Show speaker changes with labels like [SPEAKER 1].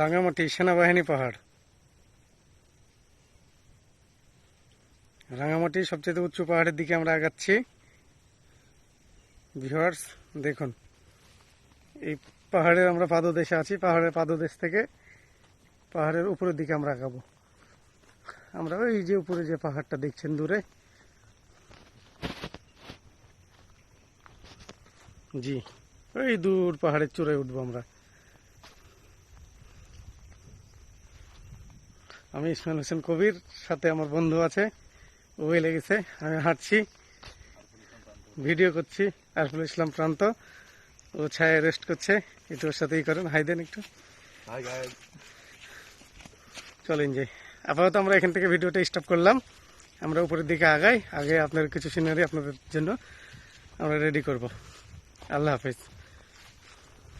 [SPEAKER 1] রাঙামাটি সেনাবাহিনী পাহাড়। রাঙামাটি সবচেয়ে উঁচু পাহাড়ের দিকে আমরা আগাচ্ছি। ভিউয়ার্স, দেখুন। এই পাহাড়ের আমরা পাদদেশে আছি, পাহাড়ের পাদদেশ থেকে পাহাড়ের উপরের দিকে আমরা আগাবো। আমরা ওই যে উপরে যে পাহাড়টা দেখছেন দূরে। জি, ওই দূর পাহাড়ের চূড়ায় উঠবো আমরা। আমি ইসমাইল হোসেন কবির সাথে আমার বন্ধু আছে ওই লেগেছে। আমি হাঁটছি ভিডিও করছি আরফুল ইসলাম প্রান্ত। ও ছায় রেস্ট করছে। একটু ওর সাথেই করেন। হাই দেন একটু। চলেন যাই। আপাতত আমরা এখান থেকে ভিডিওটা স্টপ করলাম। আমরা উপরের দিকে আগাই। আগে আপনার কিছু সিনারি আপনাদের জন্য আমরা রেডি করব। আল্লাহ হাফেজ।